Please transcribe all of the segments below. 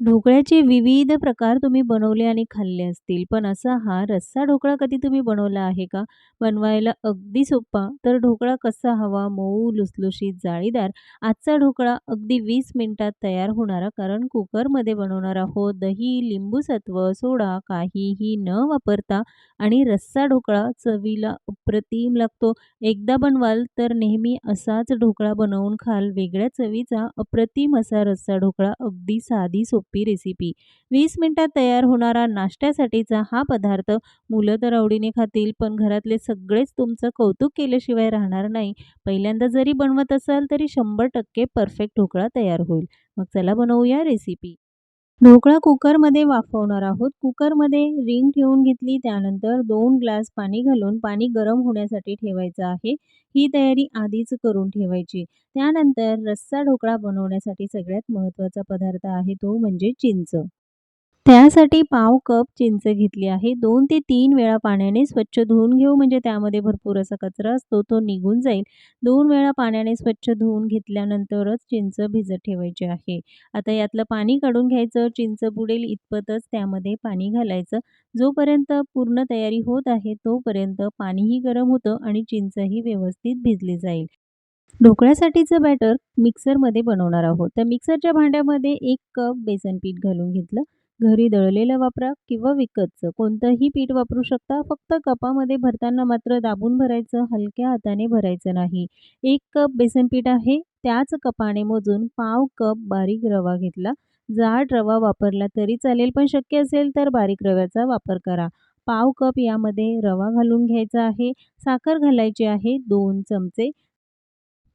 ढोकळ्याचे विविध प्रकार तुम्ही बनवले आणि खाल्ले असतील, पण असा हा रस्सा ढोकळा कधी तुम्ही बनवला आहे का? बनवायला अगदी सोपा, तर ढोकळा कसा हवा, मऊ, लुसलुशीत, जाळीदार. आजचा ढोकळा अगदी वीस मिनिटात तयार होणारा, कारण कुकरमध्ये बनवणार आहोत. दही, लिंबूसत्व, सोडा काहीही न वापरता आणि रस्सा ढोकळा चवीला अप्रतिम लागतो. एकदा बनवाल तर नेहमी असाच ढोकळा बनवून खाल. वेगळ्या चवीचा अप्रतिम असा रस्सा ढोकळा, अगदी साधी सोपी रेसिपी. वीस मिनटात तयार होणारा नाश्त्यासाठीचा हा पदार्थ मुलं तर आवडीने खातील, पण घरातले सगळेच तुमचं कौतुक केल्याशिवाय राहणार नाही. पहिल्यांदा जरी बनवत असाल तरी 100% परफेक्ट ढोकळा तयार होईल. मग चला बनवूया रेसिपी. ढोकळा कुकरमध्ये वाफवणार आहोत. कुकरमध्ये रिंग ठेवून घेतली. त्यानंतर दोन ग्लास पाणी घालून पाणी गरम होण्यासाठी ठेवायचं आहे. ही तयारी आधीच करून ठेवायची. त्यानंतर रस्सा ढोकळा बनवण्यासाठी सगळ्यात महत्त्वाचा पदार्थ आहे तो म्हणजे चिंच. त्यासाठी पाव कप चिंच घेतली आहे. दोन ते तीन वेळा पाण्याने स्वच्छ धुवून घेऊ, म्हणजे त्यामध्ये भरपूर असा कचरा असतो तो निघून जाईल. दोन वेळा पाण्याने स्वच्छ धुवून घेतल्यानंतरच चिंच भिजत ठेवायची आहे. आता यातलं पाणी काढून घ्यायचं. चिंच बुडेल इतपतच त्यामध्ये पाणी घालायचं. जोपर्यंत पूर्ण तयारी होत आहे तोपर्यंत पाणीही गरम होतं आणि चिंचही व्यवस्थित भिजली जाईल. ढोकळ्यासाठीचं बॅटर मिक्सरमध्ये बनवणार आहोत. तर मिक्सरच्या भांड्यामध्ये एक कप बेसन पीठ घालून घेतलं. घरी दळलेलं वापरा किंवा विकतचं कोणतंही पीठ वापरू शकता. फक्त कपामध्ये भरताना मात्र दाबून भरायचं, हलक्या हाताने भरायचं नाही. एक कप बेसन पीठ आहे. त्याच कपाने मोजून पाव कप बारीक रवा घेतला. जाड रवा वापरला तरी चालेल, पण शक्य असेल तर बारीक रव्याचा वापर करा. पाव कप यामध्ये रवा घालून घ्यायचा आहे. साखर घालायची आहे दोन चमचे.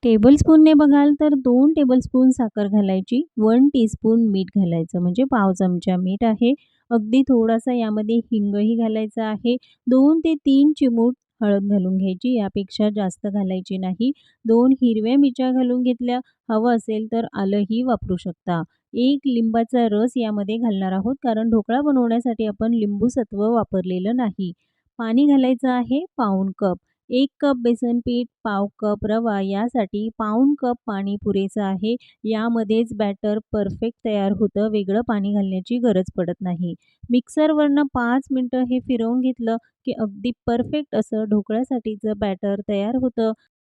टेबलस्पूनने बघाल तर दोन टेबलस्पून साखर घालायची. वन टीस्पून मीठ घालायचं, म्हणजे पाव चमचा मीठ आहे. अगदी थोडासा यामध्ये हिंगही घालायचा आहे. दोन ते तीन चिमूट हळद घालून घ्यायची, यापेक्षा जास्त घालायची नाही. दोन हिरव्या मिरच्या घालून घेतल्या. हवं असेल तर आलंही वापरू शकता. एक लिंबाचा रस यामध्ये घालणार आहोत, कारण ढोकळा बनवण्यासाठी आपण लिंबूसत्व वापरलेलं नाही. पाणी घालायचं आहे पाऊण कप. एक कप बेसन पीठ, पाव कप रवा यासाठी पाऊण कप पाणी पुरेसं आहे. यामध्येच बॅटर परफेक्ट तयार होतं. वेगळं पाणी घालण्याची गरज पडत नाही. मिक्सरवरनं पाच मिनटं हे फिरवून घेतलं की अगदी परफेक्ट असं ढोकळ्यासाठीचं बॅटर तयार होतं.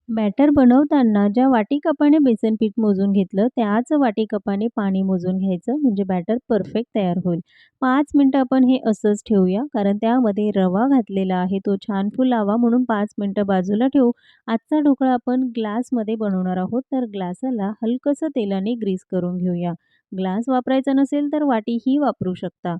बॅटर बनवताना ज्या वाटीकपाने बेसन पीठ मोजून घेतलं, त्याच वाटीकपाने पाणी मोजून घ्यायचं, म्हणजे बॅटर परफेक्ट तयार होईल. पाच मिनटं आपण हे असंच ठेवूया, कारण त्यामध्ये रवा घातलेला आहे तो छान फुलावा, म्हणून पाच मिनटं बाजूला ठेवू. आजचा ढोकळा आपण ग्लासमध्ये बनवणार आहोत, तर ग्लासाला हलकंसं तेलाने ग्रीस करून घेऊया. ग्लास वापरायचा नसेल तर वाटीही वापरू शकता.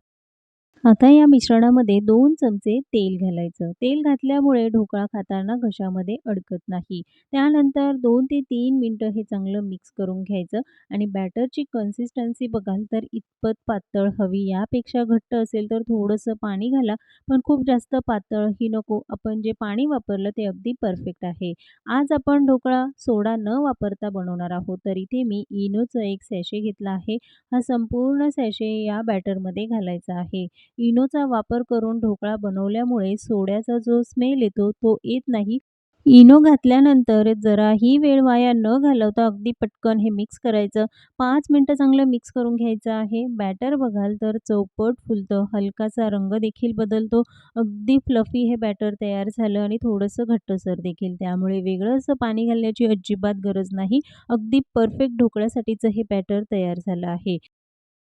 आता या मिश्रणामध्ये दोन चमचे तेल घालायचं. तेल घातल्यामुळे ढोकळा खाताना घशामध्ये अडकत नाही. त्यानंतर दोन ते तीन मिनटं हे चांगलं मिक्स करून घ्यायचं आणि बॅटरची कन्सिस्टन्सी बघाल तर इतपत पातळ हवी. यापेक्षा घट्ट असेल तर थोडंसं पाणी घाला, पण खूप जास्त पातळही नको. आपण जे पाणी वापरलं ते अगदी परफेक्ट आहे. आज आपण ढोकळा सोडा न वापरता बनवणार आहोत, तर इथे मी इनोचं एक सॅशे घेतला आहे. हा संपूर्ण सॅशे या बॅटरमध्ये घालायचा आहे. इनोचा वापर करून ढोकळा बनवल्यामुळे सोड्याचा जो स्मेल येतो तो येत नाही. इनो घातल्यानंतर जराही वेळ वाया न घालवता अगदी पटकन हे मिक्स करायचं. पाच मिनटं चांगलं मिक्स करून घ्यायचं आहे. बॅटर बघाल तर चौपट फुलतं, हलकासा रंग देखील बदलतो. अगदी फ्लफी हे बॅटर तयार झालं आणि थोडंसं घट्टसर देखील. त्यामुळे वेगळं असं पाणी घालण्याची अजिबात गरज नाही. अगदी परफेक्ट ढोकळ्यासाठीचं हे बॅटर तयार झालं आहे.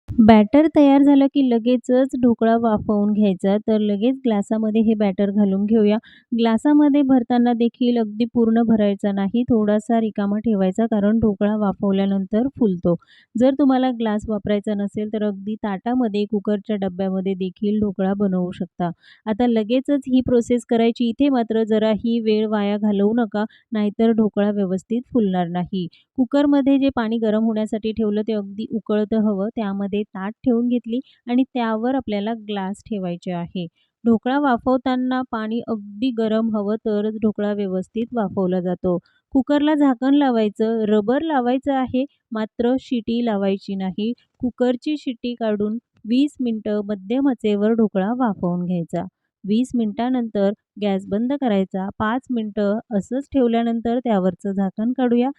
बॅटर तयार झालं की लगेचच ढोकळा वाफवून घ्यायचा. तर लगेच ग्लासामध्ये हे बॅटर घालून घेऊया. ग्लासामध्ये भरताना देखील अगदी पूर्ण भरायचा नाही, थोडासा रिकामा ठेवायचा, कारण ढोकळा वाफवल्यानंतर फुलतो. जर तुम्हाला ग्लास वापरायचा नसेल तर अगदी ताटामध्ये, कुकरच्या डब्यामध्ये देखील ढोकळा बनवू शकता. आता लगेचच ही प्रोसेस करायची. इथे मात्र जरा ही वेळ वाया घालवू नका, नाहीतर ढोकळा व्यवस्थित फुलणार नाही. कुकरमध्ये जे पाणी गरम होण्यासाठी ठेवलं ते अगदी उकळतं हवं. त्यामध्ये ताट ठेवून घेतली आणि त्यावर आपल्याला ग्लास ठेवायचे आहे. ढोकळा वाफवताना पाणी अगदी गरम हवं, तरच ढोकळा व्यवस्थित वाफवला जातो. कुकरला झाकण लावायचं. रबर लावायचं आहे, मात्र शिटी लावायची नाही. कुकरची शिटी काढून वीस मिनटं मध्यम आचेवर ढोकळा वाफवून घ्यायचा. वीस मिनटानंतर गॅस बंद करायचा. पाच मिनटं असंच ठेवल्यानंतर त्यावरचं झाकण काढूया.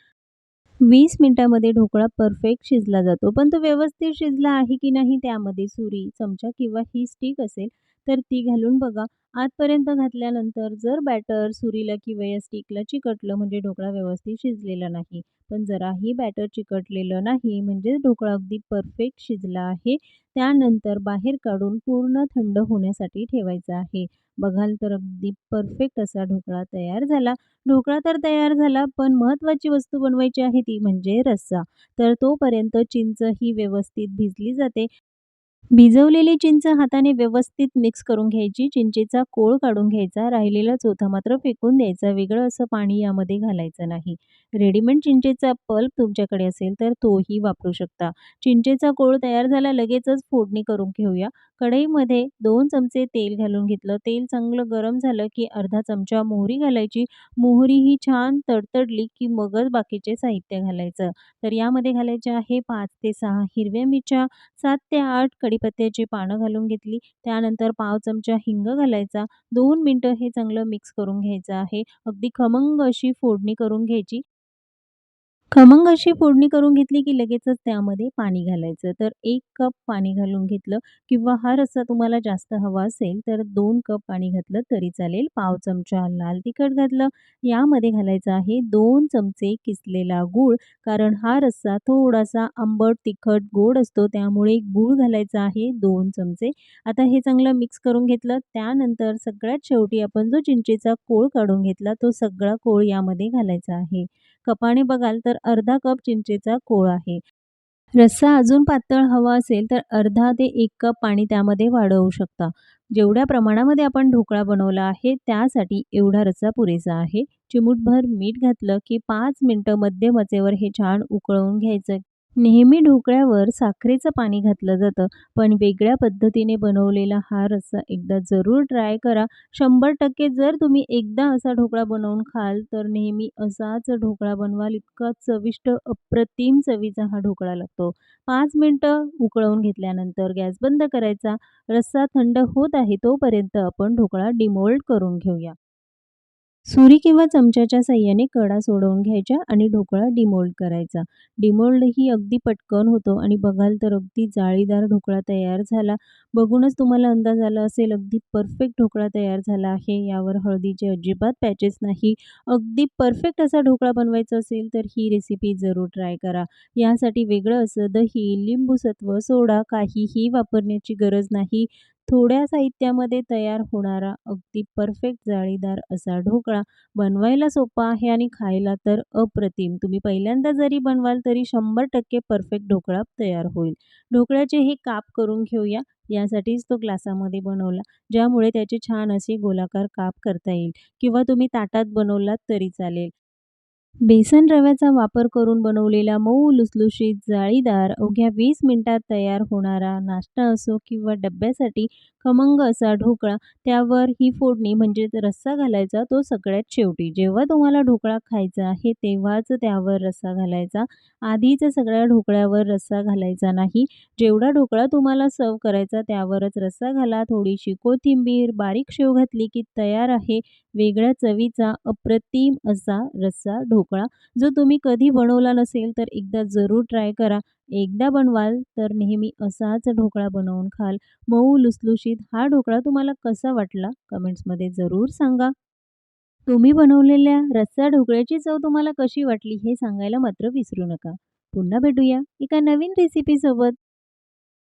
वीस मिनटामध्ये ढोकळा परफेक्ट शिजला जातो. पण तो व्यवस्थित शिजला आहे की नाही त्यामध्ये सुरी, चमचा किंवा ही स्टिक असेल तर ती घालून बघा. आतपर्यंत घातल्यानंतर जर बॅटर सुरीला किंवा या स्टिकला चिकटलं म्हणजे ढोकळा व्यवस्थित शिजलेला नाही. पण जराही बॅटर चिकटलेलं नाही म्हणजे ढोकळा अगदी परफेक्ट शिजला आहे. त्यानंतर बाहेर काढून पूर्ण थंड होण्यासाठी ठेवायचा आहे. बघाल तर अगदी परफेक्ट असा ढोकळा तयार झाला. ढोकळा तर तयार झाला, पण महत्त्वाची वस्तू बनवायची आहे ती म्हणजे रस्सा. तर तोपर्यंत चिंच ही व्यवस्थित भिजली जाते. भिजवलेली चिंच हाताने व्यवस्थित मिक्स करून घ्यायची. चिंचेचा कोळ काढून घ्यायचा. राहिलेला चोथा मात्र फेकून द्यायचा. वेगळं असं पाणी यामध्ये घालायचं नाही. रेडीमेड चिंचेचा पल्प तुमच्याकडे असेल तर तोही वापरू शकता. चिंचेचा कोळ तयार झाला लगेचच फोडणी करून घेऊया. कढईमध्ये दोन चमचे तेल घालून घेतलं. तेल चांगलं गरम झालं की अर्धा चमचा मोहरी घालायची. मोहरी ही छान तडतडली की मगच बाकीचे साहित्य घालायचं. तर यामध्ये घालायचे आहे पाच ते सहा हिरव्या मिरच्या, सात ते आठ कडी कढीपत्त्याची पानं घालून घेतली. त्यानंतर पाव चमचा हिंग घालायचा. दोन मिनटं हे चांगलं मिक्स करून घ्यायचं आहे. अगदी खमंग अशी फोडणी करून घ्यायची. खमंग अशी फोडणी करून घेतली की लगेचच त्यामध्ये पाणी घालायचं. तर 1 कप पाणी घालून घेतलं किंवा हा रस्सा तुम्हाला जास्त हवा असेल तर 2 कप पाणी घातलं तरी चालेल. पाव चमचा लाल तिखट घातलं. यामध्ये घालायचं आहे 2 चमचे किसलेला गूळ. कारण हा रस्सा थोडासा आंबट, तिखट, गोड असतो त्यामुळे गूळ घालायचा आहे 2 चमचे. आता हे चांगलं मिक्स करून घेतलं. त्यानंतर सगळ्यात शेवटी आपण जो चिंचेचा कोळ काढून घेतला तो सगळा कोळ यामध्ये घालायचा आहे. कपाने बघाल तर अर्धा कप चिंचेचा कोळ आहे. रस्सा अजून पातळ हवा असेल तर अर्धा ते एक कप पाणी त्यामध्ये वाढवू शकता. जेवढ्या प्रमाणामध्ये आपण ढोकळा बनवला आहे त्यासाठी एवढा रस्सा पुरेसा आहे. चिमूटभर मीठ घातलं की पाच मिनटं मध्यम आचेवर हे छान उकळवून घ्यायचं. नेहमी ढोकळ्यावर साखरेचं पाणी घातलं जातं, पण वेगळ्या पद्धतीने बनवलेला हा रस्सा एकदा जरूर ट्राय करा. 100% जर तुम्ही एकदा असा ढोकळा बनवून खाल तर नेहमी असाच ढोकळा बनवाल. इतका चविष्ट, अप्रतिम चवीचा हा ढोकळा लागतो. पाच मिनटं उकळवून घेतल्यानंतर गॅस बंद करायचा. रस्सा थंड होत आहे तोपर्यंत आपण ढोकळा डिमोल्ड करून घेऊया. सुरी किंवा चमच्याच्या सहाय्याने कडा सोडवून घ्यायच्या आणि ढोकळा डिमोल्ड करायचा. डिमोल्डही अगदी पटकन होतो आणि बघाल तर अगदी जाळीदार ढोकळा तयार झाला. बघूनच तुम्हाला अंदाज आला असेल अगदी परफेक्ट ढोकळा तयार झाला आहे. यावर हळदीचे अजिबात पॅचेस नाही. अगदी परफेक्ट असा ढोकळा बनवायचा असेल तर ही रेसिपी जरूर ट्राय करा. यासाठी वेगळं असं दही, लिंबूसत्व, सोडा काहीही वापरण्याची गरज नाही. थोड्या साहित्यामध्ये तयार होणारा अगदी परफेक्ट जाळीदार असा ढोकळा बनवायला सोपा आहे आणि खायला तर अप्रतिम. तुम्ही पहिल्यांदा जरी बनवाल तरी 100% परफेक्ट ढोकळा तयार होईल. ढोकळ्याचे हे काप करून घेऊया. यासाठीच तो ग्लासामध्ये बनवला, ज्यामुळे त्याचे छान असे गोलाकार काप करता येईल किंवा तुम्ही ताटात बनवलात तरी चालेल. बेसन रव्याचा वापर करून बनवलेला मऊ लुसलुशीत, जाळीदार, अवघ्या वीस मिनिटात तयार होणारा नाश्ता असो किंवा डब्यासाठी खमंग असा ढोकळा. त्यावर ही फोडणी म्हणजे रस्सा घालायचा तो सगळ्यात शेवटी. जेव्हा तुम्हाला ढोकळा खायचा आहे तेव्हाच त्यावर रस्सा घालायचा. आधीच सगळ्या ढोकळ्यावर रस्सा घालायचा नाही. जेवढा ढोकळा तुम्हाला सर्व्ह करायचा त्यावरच रस्सा घाला. थोडीशी कोथिंबीर, बारीक शेव घातली की तयार आहे वेगळ्या चवीचा अप्रतिम असा रस्सा ढोकळा. जो तुम्ही कधी बनवला नसेल तर एकदा जरूर ट्राय करा. एकदा बनवाल तर नेहमी असाच ढोकळा बनवून खाल. मऊ लुसलुशीत हा ढोकळा तुम्हाला कसा वाटला कमेंट्समध्ये जरूर सांगा. तुम्ही बनवलेल्या रस्सा ढोकळ्याची चव तुम्हाला कशी वाटली हे सांगायला मात्र विसरू नका. पुन्हा भेटूया एका नवीन रेसिपीसोबत.